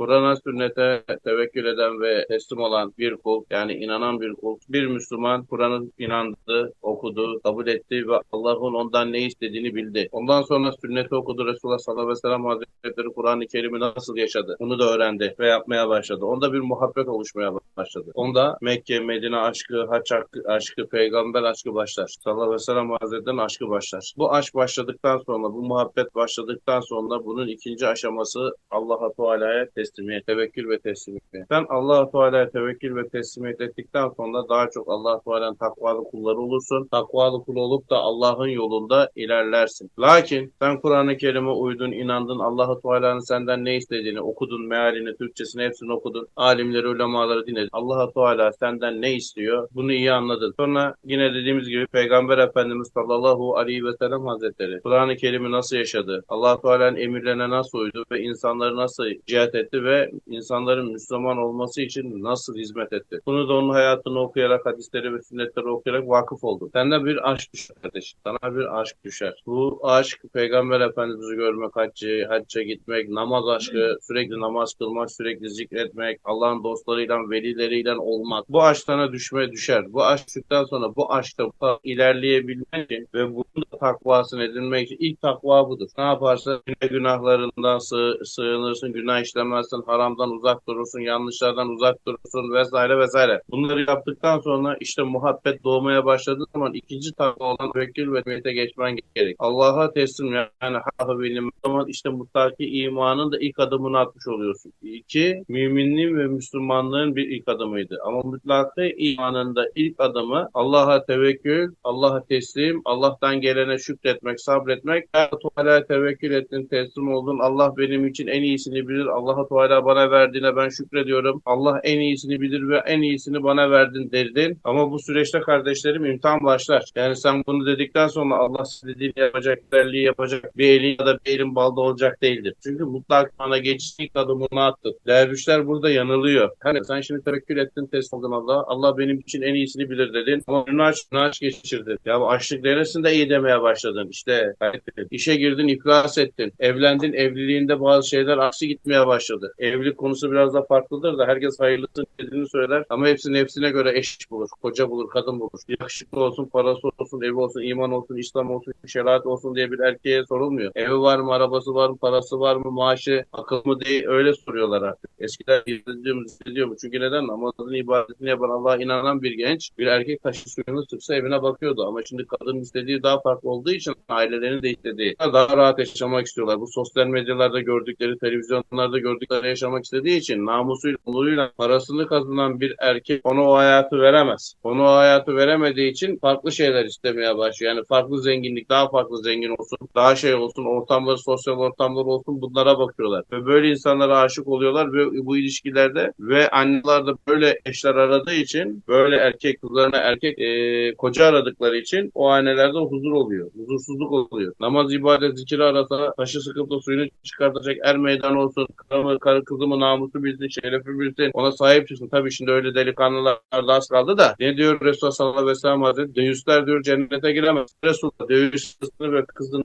Kur'an'a sünnete tevekkül eden ve teslim olan bir kul yani inanan bir kul. Bir Müslüman Kur'an'ın inandı, okudu, kabul etti ve Allah'ın ondan ne istediğini bildi. Ondan sonra sünneti okudu. Resulullah sallallahu aleyhi ve sellem hazretleri Kur'an-ı Kerim'i nasıl yaşadı? Bunu da öğrendi ve yapmaya başladı. Onda bir muhabbet oluşmaya başladı. Onda Mekke, Medine aşkı, haç aşkı, peygamber aşkı başlar. Sallallahu aleyhi ve sellem hazretlerinin aşkı başlar. Bu aşk başladıktan sonra, bu muhabbet başladıktan sonra bunun ikinci aşaması Allah-u Teala'ya teslimiyet, tevekkül ve teslimiyet. Sen Allah-u Teala'ya tevekkül ve teslimiyet ettikten sonra daha çok Allah-u Teala'nın takvalı kulları olursun. Takvalı kul olup da Allah'ın yolunda ilerlersin. Lakin sen Kur'an-ı Kerim'e uydun, inandın, Allah-u Teala'nın senden ne istediğini okudun, mealini, Türkçesini hepsini okudun. Alimleri, ulemaları dinledin. Allah-u Teala senden ne istiyor? Bunu iyi anladın. Sonra yine dediğimiz gibi Peygamber Efendimiz sallallahu aleyhi ve sellem hazretleri Kur'an-ı Kerim'i nasıl yaşadı? Allah-u Teala'nın emirlerine nasıl uydu ve insanları nasıl cihat etti ve insanların Müslüman olması için nasıl hizmet etti? Bunu da onun hayatını okuyarak, hadisleri ve sünnetleri okuyarak vakıf oldu. Sende bir aşk düşer kardeşim. Sana bir aşk düşer. Bu aşk Peygamber Efendimiz'i görmek, haccı, hacca gitmek, namaz aşkı, sürekli namaz kılmak, sürekli zikretmek, Allah'ın dostlarıyla, velileriyle olmak. Bu aşk sana düşme düşer. Bu aşk düştükten sonra bu aşkta ilerleyebilmek ve bunun da takvasını edinmek için ilk takva budur. Ne yaparsın? Günah günahlarından sığ, sığınırsın, günah işlemezsin, haramdan uzak durursun, yanlışlardan uzak durursun vesaire vesaire. Bunları yaptıktan sonra işte muhabbet doğmaya başladığı zaman ikinci takva olan tevekkül ve niyete geçmen gerek. Allah'a teslim yani ha benim zaman işte mutlaki imanın da ilk adımını atmış oluyorsun. İki, müminliğin ve Müslümanlığın bir ilk adımıydı. Ama mutlaki imanın da ilk adımı Allah'a tevekkül, Allah'a teslim, Allah'tan gelene şükretmek, sabretmek. Teala tevekkül ettin, teslim oldun. Allah benim için en iyisini bilir. Allah-u Teala bana verdiğine ben şükrediyorum. Allah en iyisini bilir ve en iyisini bana verdin derdin. Ama bu süreçte kardeşlerim imtihan başlar. Yani sen bunu dedikten sonra Allah dediğini yapacak, güzelliği yapacak bir elin ya da bir elin balda olacak değildir. Çünkü mutlak bana geçtiği adımını attı. Dervişler burada yanılıyor. Hani sen şimdi tevekkül ettin, teslim oldun Allah. Allah benim için en iyisini bilir dedin. Ama önünü aç, aç geçirdin. Ya açlık neresinde iyi demeye başladın. İşte işe girdin, iflas ettin. Evlendin, evliliğinde bazı şeyler aksi gitmeye başladı. Evlilik konusu biraz da farklıdır da herkes hayırlısı dediğini söyler. Ama hepsi nefsine göre eş bulur. Koca bulur, kadın bulur. Yakışıklı olsun, parası olsun, evi olsun, iman olsun, İslam olsun, şeriat olsun diye bir erkeğe sorulmuyor. Evi var mı, arabası var mı, parası var mı, maaşı, akıl mı diye öyle soruyorlar artık. Eskiden izlediğimiz izlediyor mu? Çünkü neden? Namazını, ibadetini yapan Allah'a inanan bir genç bir erkek taşı suyunu sıksa evine bakıyordu. Ama şimdi kadın istediği daha farklı olduğu için ailelerini de istediği daha rahat yaşamak istiyorlar. Bu sosyal medyalarda gördükleri, televizyonlarda gördükleri yaşamak istediği için namusuyla, onuruyla parasını kazanan bir erkek ona o hayatı veremez. Ona o hayatı veremediği için farklı şeyler istemeye başlıyor. Yani farklı zenginlik, daha farklı zengin olsun, daha şey olsun, ortamları, sosyal ortamlar olsun bunlara bakıyorlar. Ve böyle insanlara aşık oluyorlar ve bu ilişkilerde ve anneler de böyle eşler aradığı için böyle erkek kızlarına erkek e, koca aradıkları için o annelerde huzur oluyor. Huzursuzluk oluyor. Namaz, ibadet, zikir arasa taşı sıkıp da suyunu çıkartacak er meydan olsun. Karımı, karı kızımı namusu bilsin, şerefi bilsin. Ona sahip çıksın. Tabii şimdi öyle delikanlılar da az kaldı da. Ne diyor Resulullah sallallahu aleyhi ve sellem Hazretleri? Deüsler diyor cennete giremez. Resulullah deüsünü ve kızını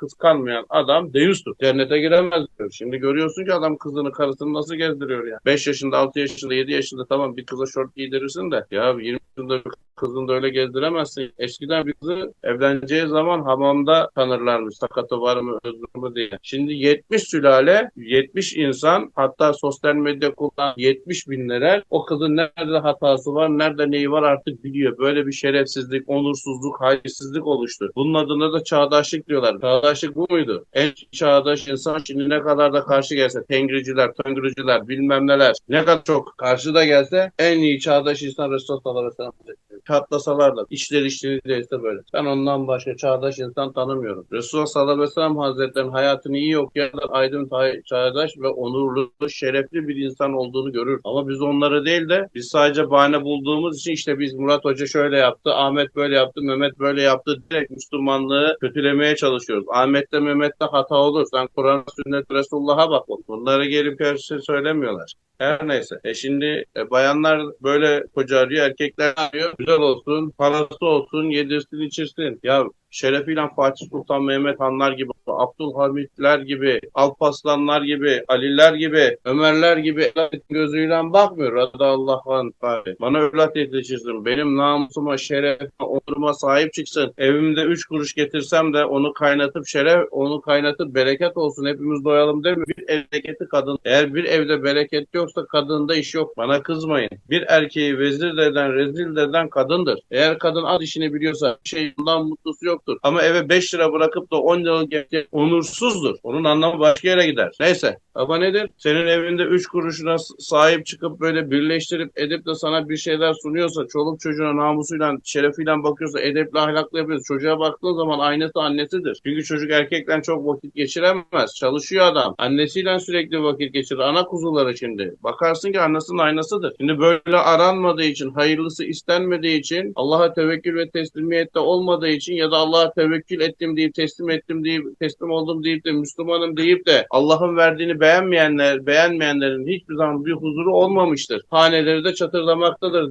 kıskanmayan adam deüstür. Cennete giremez diyor. Şimdi görüyorsun ki adam kızını karısını nasıl gezdiriyor ya. 5 yaşında, 6 yaşında, 7 yaşında tamam bir kıza şort giydirirsin de ya 20 yaşında kızını da öyle gezdiremezsin. Eskiden bir kızı evleneceği zaman hamamda tanırlarmış. Sakatı var mı, özür mü diye. Şimdi 70 sülale, 70 insan hatta sosyal medya kullanan 70 binler o kızın nerede hatası var, nerede neyi var artık biliyor. Böyle bir şerefsizlik, onursuzluk, haysizlik oluştu. Bunun adına da çağdaşlık diyorlar. Çağdaşlık bu muydu? En çağdaş insan şimdi ne kadar da karşı gelse, tengriciler, töngürücüler, bilmem neler, ne kadar çok karşıda gelse en iyi çağdaş insan Resulullah sellem çatlasalar da işleri işleri değilse böyle. Ben ondan başka çağdaş insan tanımıyorum. Resulullah sallallahu aleyhi ve sellem hazretlerinin hayatını iyi okuyanlar aydın çağdaş ve onurlu, şerefli bir insan olduğunu görür. Ama biz onları değil de biz sadece bahane bulduğumuz için işte biz Murat Hoca şöyle yaptı, Ahmet böyle yaptı, Mehmet böyle yaptı direkt Müslümanlığı kötülemeye çalışıyoruz. Ahmet'te Mehmet'te hata olur. Sen Kur'an, sünnet, Resulullah'a bak. Bunları gelip her şey söylemiyorlar. Her neyse. E şimdi e, bayanlar böyle koca arıyor, erkekler arıyor. Güzel olsun, parası olsun, yedirsin, içirsin. Ya şerefiyle Fatih Sultan Mehmet Hanlar gibi, Abdülhamitler gibi, Alpaslanlar gibi, Aliler gibi, Ömerler gibi gözüyle bakmıyor radıyallahu anh. Bana evlat yetiştirsin. Benim namusuma, şerefime, onuruma sahip çıksın. Evimde üç kuruş getirsem de onu kaynatıp şeref, onu kaynatıp bereket olsun. Hepimiz doyalım mi? Bir bereketi kadın. Eğer bir evde bereket yoksa kadında iş yok. Bana kızmayın. Bir erkeği vezir eden, rezil eden kadındır. Eğer kadın az işini biliyorsa bir şey bundan mutlusu yoktur. Ama eve 5 lira bırakıp da 10 lira gelecek onursuzdur. Onun anlamı başka yere gider. Neyse. Ama nedir? Senin evinde 3 kuruşuna sahip çıkıp böyle birleştirip edip de sana bir şeyler sunuyorsa, çoluk çocuğuna namusuyla, şerefiyle bakıyorsa, edepli ahlaklı yapıyorsa, çocuğa baktığın zaman aynısı annesidir. Çünkü çocuk erkekle çok vakit geçiremez. Çalışıyor adam. Annesiyle sürekli vakit geçirir. Ana kuzuları şimdi. Bakarsın ki annesinin aynasıdır. Şimdi böyle aranmadığı için, hayırlısı istenmediği için, Allah'a tevekkül ve teslimiyette olmadığı için ya da Allah'a tevekkül ettim deyip teslim ettim deyip teslim oldum deyip de Müslümanım deyip de Allah'ın verdiğini beğenmeyenler, beğenmeyenlerin hiçbir zaman bir huzuru olmamıştır. Haneleri de çatırdamaktadır.